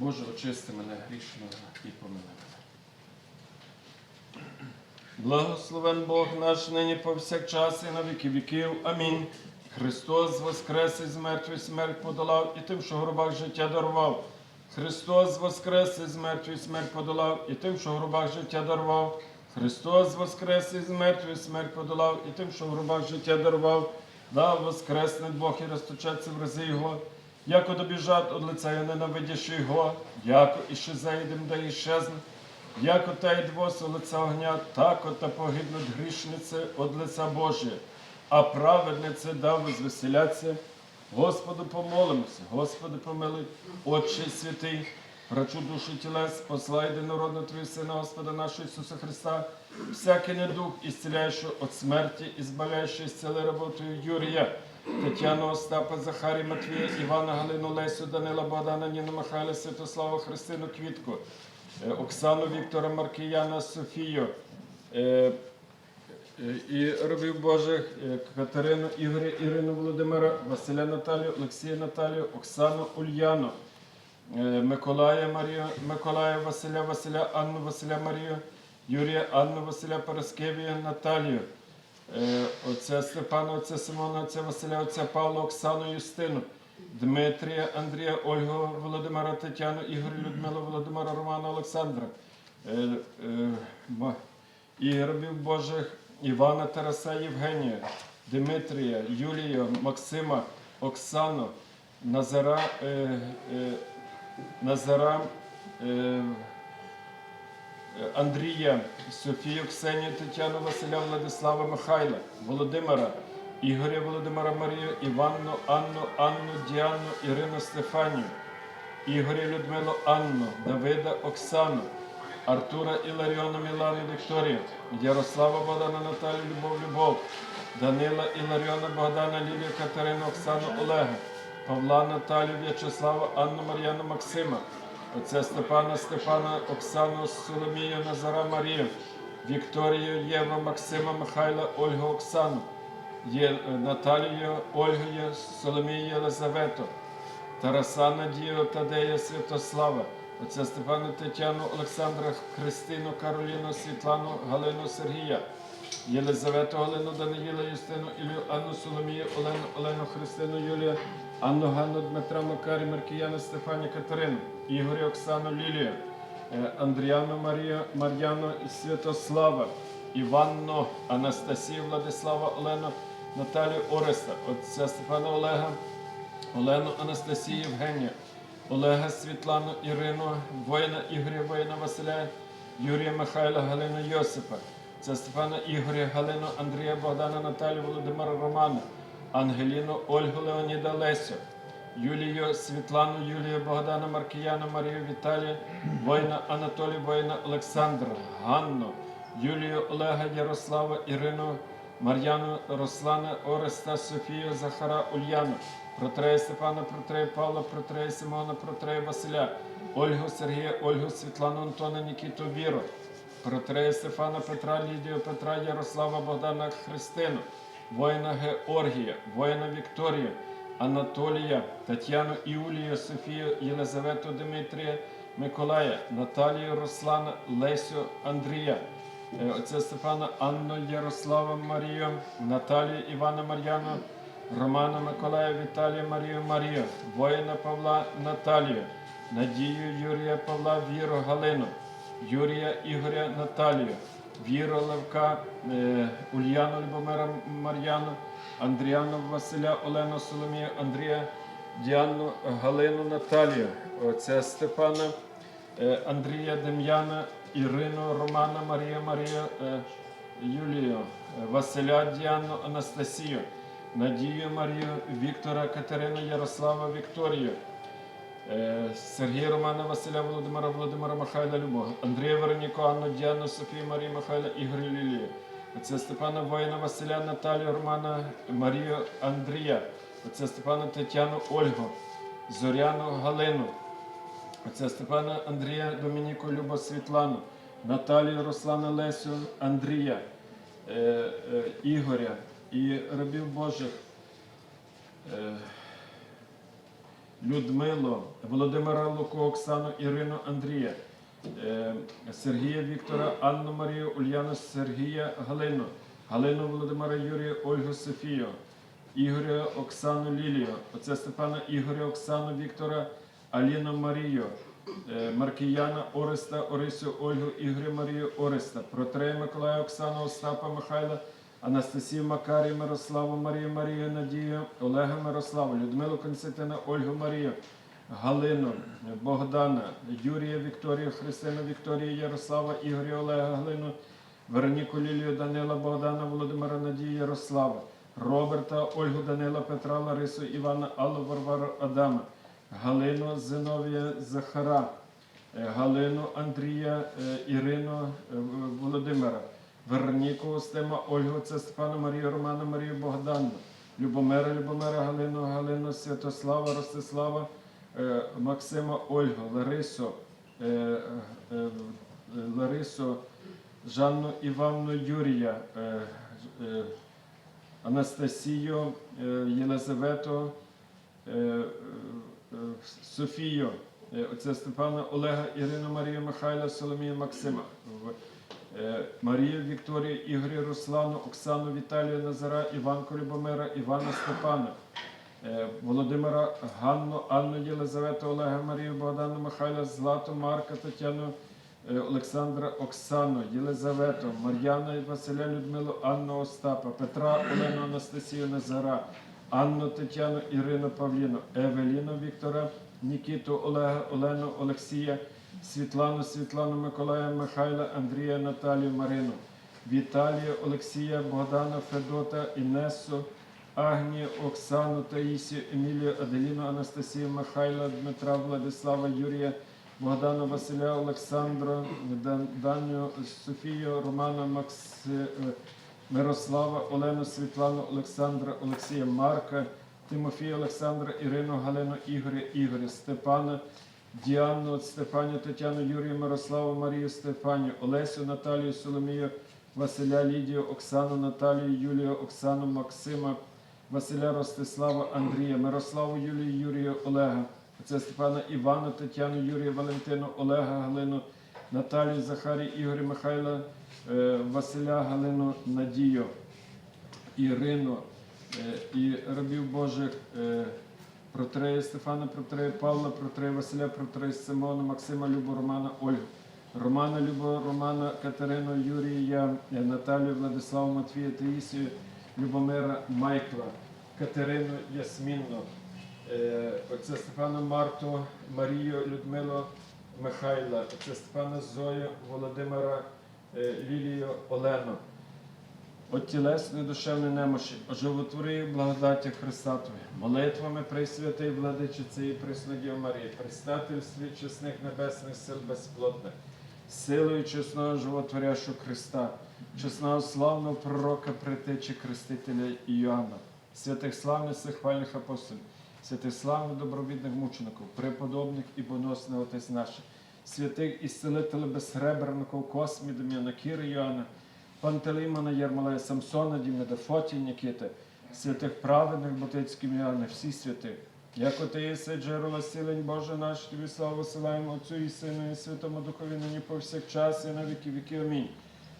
Боже, очисти мене грішного і помилуй мене. Благословен Бог наш нині повсякчас і на віки віків. Амінь. Христос воскрес із мертвих смерть подолав і тим, що в гробах життя дарував. Христос воскрес із мертвих смерть подолав і тим, що в гробах життя дарував. Христос воскрес із мертвих смерть подолав і тим, що в гробах життя дарував. Да, воскресне Бог і розточаться в рази Його. Яко добіжать од лиця я ненавидящий Його, яко іще зайдем, да іщезне. Як ота й двоса лиця огня, так ота погибнуть грішниці од лиця Божє, а праведниці дав возвеселяться. Господу помолимося, Господи помилуй, Отче святий, врачу душі тілес, посла єдинородного Твою Сина, Господа нашого Ісуса Христа, всякий недух, ісціляючи від смерті, ізбавляючи ісцели роботою Юрія, Тетяну, Остапа, Захарі, Матвія, Івана, Галину, Лесю, Данила, Богдана, Ніну, Михайла, Святославу, Христину, Квітку, е, Оксану, Віктора, Маркіяна, Софію, е, е, і робів Божих Катерину, Ігоря, Ірину, Володимира, Василя Наталію, Олексія Наталію, Оксану, Ульяну, Миколая Марію, Миколая Василя, Василя, Анну, Василя Марію, Юрія, Анну, Василя Параскевія, Наталію, отця Степана, отця Симона, отця Василя, отця Павла, Оксану, Юстину, Дмитрія, Андрія, Ольгу, Володимира, Тетяну, Ігоря, Людмилу, Володимира, Романа, Олександра, е, е, ма- і рабів Божих Івана, Тараса, Євгенія, Дмитрія, Юлія, Максима, Оксану, Назара, е, е, Назара, е, Андрія, Софію, Ксенію, Тетяну, Василя, Владислава, Михайла, Володимира, Ігоря, Володимира, Марію, Іванну, Анну, Анну, Діану, Ірину, Стефанію, Ігоря, Людмилу, Анну, Давида, Оксану, Артура, Іларіону, Мілану, Вікторію, Ярослава, Богдана, Наталію, Любов, Любов, Данила, Іларіона, Богдана, Лілію, Катерину, Оксану, Олега, Павла, Наталію, В'ячеслава, Анну, Мар'яну, Максима, отця Степана, Степана, Оксану, Соломію, Назара, Марію, Вікторію, Єва, Максима, Михайла, Ольгу, Оксану, Є, Наталію, Ольгою, Соломію, Єлизавету, Тараса, Надію, Тадея, Святослава, отця Степана, Тетяну, Олександра, Христину, Кароліну, Світлану, Галину, Сергія, Єлизавету, Галину, Даниїла, Юстину, Ілю, Анну, Соломію, Олену, Олену, Христину, Юлію, Анну, Ганну, Дмитра, Макарі, Маркіяна, Стефані, Катерину, Ігоря, Оксану, Лілію, е, Андріану, Марію, Мар'яну, Святослава, Іванну, Анастасію, Владислава, Олену, Наталію, Ореста, отця Стефана Олега, Олену Анастасію Євгенія, Олега Світлану Ірину, воїна Ігоря, воїна Василя, Юрія Михайла, Галину Йосипа, це Стефана Ігоря, Галину Андрія, Богдана, Наталію, Володимира Романа, Ангеліну, Ольгу Леоніда Лесю, Юлію, Світлану, Юлію, Богдана, Маркіяна, Марію Віталія, воїна Анатолія, воїна Олександра, Ганну, Юлію, Олега, Ярослава, Ірину, Мар'яну, Руслана, Ореста, Софію, Захара, Ульяну, Протрея Степана, Протрея Павла, Протрея Симона, Протрея Василя, Ольгу Сергія, Ольгу Світлану, Антона, Нікіту, Віру, Протрея Стефана, Петра, Лідію, Петра, Ярослава, Богдана, Христину, воїна Георгія, воїна Вікторію, Анатолія, Тетяну, Іулію, Софію, Єлизавету, Дмитрія, Миколая, Наталію, Руслана, Лесю, Андрія, е, отця Стефана, Анну, Ярослава, Марію, Наталію, Івана, Мар'яну, Романа, Миколая, Віталія, Марію, Марію, воїна Павла, Наталію, Надію, Юрія, Павла, Віру, Галину, Юрія, Ігоря, Наталію, Віру, Левка, е, Ульяну, Любомира, Мар'яну, Андріану, Василя, Олену, Соломію, Андрія, Діану, Галину, Наталію, отця Степана, е, Андрія, Дем'яна, Ірину, Романа, Марія, Марію, е, Юлію, Василя, Діану, Анастасію, Надію, Марію, Віктора, Катерину, Ярослава, Вікторію, Сергія Романа, Василя Володимира, Володимира Михайла Любов, Андрія Вероніку, Анну, Діану, Софію, Марію Михайла, Ігоря Лілію. Отця Степана Воїна, Василя, Наталію, Романа, Марію, Андрія. Отця Степана Тетяну, Ольгу, Зоряну, Галину. Отця Степана Андрія, Домініку, Любу, Світлану, Наталію, Руслана, Лесю, Андрія, е, е, Ігоря і рабів Божих. Е, Людмилу, Володимира Луку, Оксану, Ірину, Андрія, е, Сергія Віктора, Анну Марію, Ульяну, Сергія, Галину, Галину Володимира Юрія, Ольгу Софію, Ігоря Оксану Лілію, отця Степана Ігоря Оксану Віктора, Аліну Марію, е, Маркіяна Ореста, Орисю Ольгу, Ігоря Марію Ореста, Протрея Миколая Оксану, Остапа Михайла, Анастасію Макарію, Мирославу Марію, Марію Надію, Олега Мирославу, Людмилу Константина, Ольгу Марію, Галину, Богдана, Юрія Вікторію, Христину Вікторію, Ярослава, Ігоря Олега Галину, Вероніку Лілію, Данила, Богдана, Володимира Надію, Ярослава, Роберта, Ольгу Данила, Петра, Ларису, Івана, Аллу, Варвару, Адама, Галину, Зиновія, Захара, е, Галину, Андрія, е, Ірину, е, Володимира, Вероніку, Устима, Ольгу, це Степана, Марію, Романа, Марію, Богдану, Любомира, Любомира, Галину, Галину, Святослава, Ростислава, е, Максима, Ольгу, Ларису, е, е, Ларису, Жанну Іванну Юрія, Анастасію, Єлизавету, Софію, отця Степана Олега, Ірину Марію Михайла, Соломію Максима, Марію Вікторію, Ігоря Руслану, Оксану Віталію Назара, Іванку Любомира, Івана Степана, е, Володимира Ганну, Анну Єлизавету, Олега Марію, Богдану Михайла, Злату, Марка, Тетяну, е, Олександра Оксану, Єлизавету, Мар'яна Василя Людмилу, Анну Остапа, Петра, Олену Анастасію Назара, Анну Тетяну, Ірину Павліну, Евеліну Віктора, Нікіту Олега, Олену Олексія, Світлану, Світлану Миколая, Михайла, Андрія, Наталію, Марину, Віталія, Олексія, Богдана, Федота, Інесу, Агнію, Оксану, Таїсію, Емілію, Аделіну, Анастасію, Михайла, Дмитра, Владислава, Юрія, Богдана, Василя, Олександра, Дан- Даню, Софію, Романа, Макси, е, Мирослава, Олену, Світлану, Олександра, Олексія, Марка, Тимофія, Олександра, Ірину, Галину, Ігоря, Ігоря, Степана, Діану, Степаню, Тетяну, Юрія, Мирославу, Марію, Стефанію, Олесю, Наталію, Соломію, Василя, Лідію, Оксану, Наталію, Юлію, Оксану, Максима, Василя, Ростислава, Андрія, Мирославу, Юлію, Юрію, Олега, це Степана Івана, Тетяну, Юрія, Валентину, Олега, Галину, Наталію, Захарі, Ігоря, Михайла, е, Василя, Галину, Надію, Ірину і рабів Божих е, Протрея Стефана, Протрея Павла, Протрея Василя, Протрея Симона, Максима, Любу, Романа, Ольгу. Романа, Любо, Романа, Катерину, Юрія, е, Наталію, Владиславу, Матвія, Таїсію, Любомира, Майкла, Катерину, Ясмінну, е, отця Стефана Марту, Марію, Людмилу, Михайла, отця Стефана Зою, Володимира, е, Лілію, Олену. От тілесної душевної немощі, оживотвори благодаті Христа Твоє, молитвами Пресвятої Владичиці і Преснодів Марії, предстательстві чесних небесних сил безплотних, силою чесного животворящого Христа, чесного славного пророка, притечі Крестителя Іоанна, святих славних хвальних апостолів, святих славних добровідних мучеників, преподобних і боносних Отець наших, святих ісцелителів безсребреників, Космі, Дем'яна, Кіри Йоанна, Пантелеймона, Єрмолая, Самсона, Дімеда, Фоті, Нікіти, святих праведних, Ботицьких Іоанна, всі святи. Як оте єси джерело силень Боже наш, тобі славу силаємо Отцю і Сину, і Святому Духові нині повсякчас, і на віки віки. Амінь.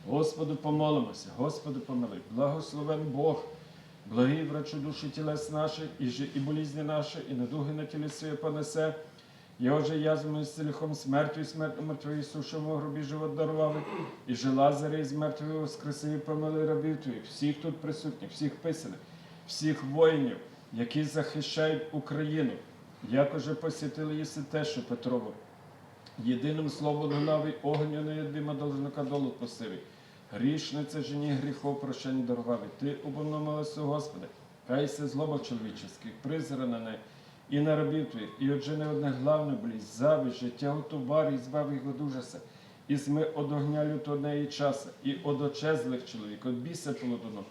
Господу помолимося, Господу помилуй, благословен Бог, благий врачу душі тілес наших, і, жи- і болізні наші, і недуги на тілі своє понесе. Його же язвами з ціліхом смертю і смертю мертвої сушому гробі живот дарували, і же Лазаря із мертвої воскресив і помилуй рабів твоїх, всіх тут присутніх, всіх писаних, всіх воїнів, які захищають Україну, як уже посвятили єси те, що Петрово. Єдиним словом лунавий огню неєдима должника долу посивий. Грішниця жені гріхов прощення дарував. І Ти обомномилася, Господи, кайся злоба чоловіческих, призра неї, і на рабів твоїх, і отже не одне главне болість, завість, життя товарі, і збав їх від ужаса. І зми од огня лютого неї часа, і од очезлих чоловік, од біса полудону,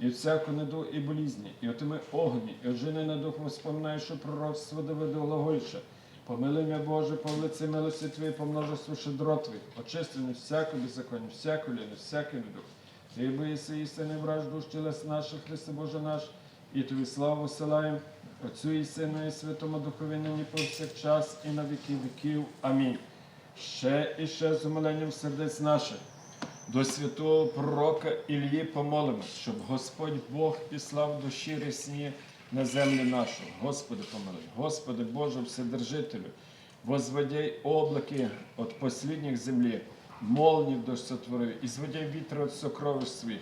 і всяку неду і болізні, і отими огні, і отжини на дух воспоминай, що пророцтво Давида глагольше. Помилуй мене, Боже, по лиці милості Твої, по множеству щедро Твоїх, очисти мене всяку беззаконня, всяку ліну, всякий недух. Ти боїся істини враж душ тілес наших, Христе Боже наш, і Тобі славу силаєм, Отцю і Сину і Святому Духові нині повсякчас і на віки віків. Амінь. Ще і ще з умиленням сердець наших. До святого пророка Ілії помолимось, щоб Господь Бог післав душі рясні на землю нашу. Господи помилуй, Господи Боже Вседержителю, возводяй облаки от последних землі, молнів дощ сотворив, і зводяй вітер от сокровищ своїх.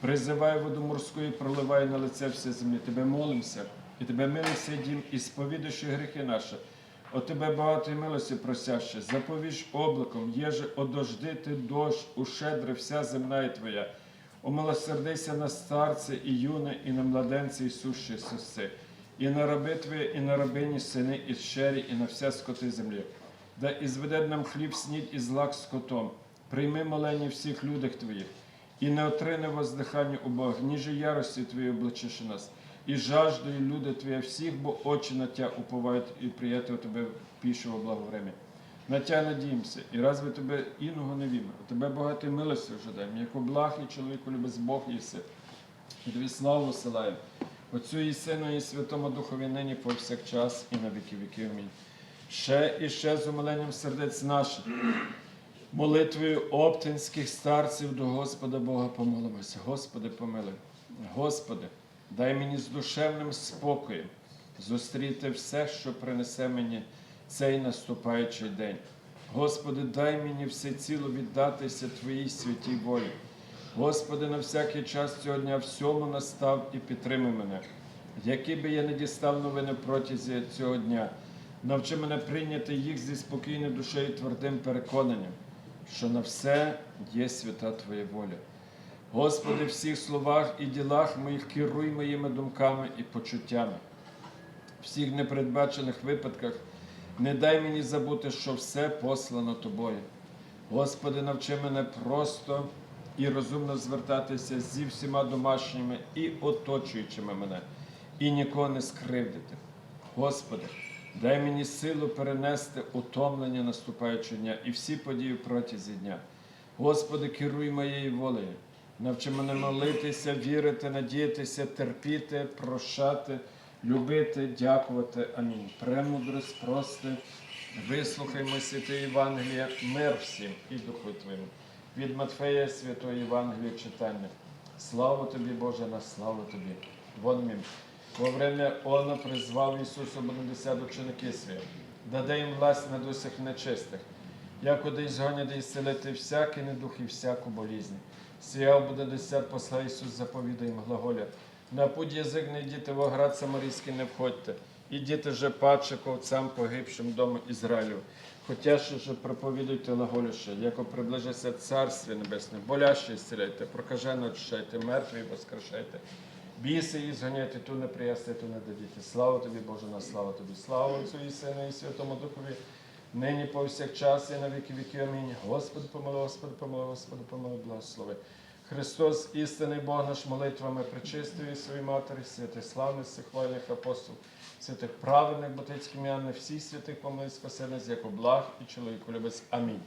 Призивай воду морську і проливай на лице всі землі. Тебе молимося, і тебе милися дім, і сповідуючи гріхи наші. О тебе багатої милості просяще, заповіж облаком, єже одождити дощ, ущедри вся земна і твоя. Умилосердися на старце і юне, і на младенці і сущі соси, і на раби твої, і на рабині сини, і щері, і на все скоти землі. Да ізведе нам хліб снідь і злак скотом. Прийми молені всіх людях твоїх, і не отрине воздихання у Бога, ніже ярості Твої облачиши нас, і жаждою люди Твоє всіх, бо очі на Тя уповають і приятель Тебе пішого благовремя. На Тя надіємося, і разве Тебе іного не вімо, Тебе багато милості ожидаємо, як благ і чоловіку любить Бог єси. І тобі славу силаємо. Отцю і Сину, і Святому Духові нині повсякчас і на віки віків. Амінь. Ще і ще з умиленням сердець наших. Молитвою оптинських старців до Господа Бога помолимося. Господи, помилуй. Господи, дай мені з душевним спокоєм зустріти все, що принесе мені цей наступаючий день. Господи, дай мені все ціло віддатися Твоїй святій волі. Господи, на всякий час цього дня всьому настав і підтримай мене. Які би я не дістав новини протязі цього дня, навчи мене прийняти їх зі спокійною душею і твердим переконанням, що на все є свята Твоя воля. Господи, в всіх словах і ділах моїх керуй моїми думками і почуттями. Всіх непередбачених випадках не дай мені забути, що все послано Тобою. Господи, навчи мене просто і розумно звертатися зі всіма домашніми і оточуючими мене, і нікого не скривдити. Господи, дай мені силу перенести утомлення наступаючого дня і всі події протязі дня. Господи, керуй моєю волею. Навчи мене молитися, вірити, надіятися, терпіти, прощати, любити, дякувати. Амінь. Премудрость, прости, вислухаймо святе Євангелія, мир всім і Духу Твоєму. Від Матфея Святої Євангелія читання. Слава тобі, Боже, на славу тобі. Вон мім. Во время Она призвав Ісусу Бонадесят ученики свої, даде їм власть над усіх нечистих, як оде згоняти і селити всякий недух і всяку болізнь. Сіяв буде десят посла Ісус заповідає їм глаголя. На путь язик не йдіте, в оград самарійський не входьте. Ідіте же паче ковцям погибшим дому Ізраїлю. Хотя що же проповідуйте глаголюще, яко приближиться Царстві Небесне, боляще зціляйте, прокажено очищайте, мертві воскрешайте. Біси і зганяйте, ту не приясти, ту не дадіте. Слава тобі, Боже, на слава тобі. Слава Отцю і Сину і Святому Духові, нині повсякчас і на віки віки. Амінь. Господи, помилуй, Господи, помилуй, Господи, помилуй, благослови. Христос, істинний Бог наш молитвами причистої своїй матері, святих славних, всехвальних апостол, святих праведних, ботицьких м'ян, всіх святих помилуй, спаси нас, як благ і чоловіку любець. Амінь.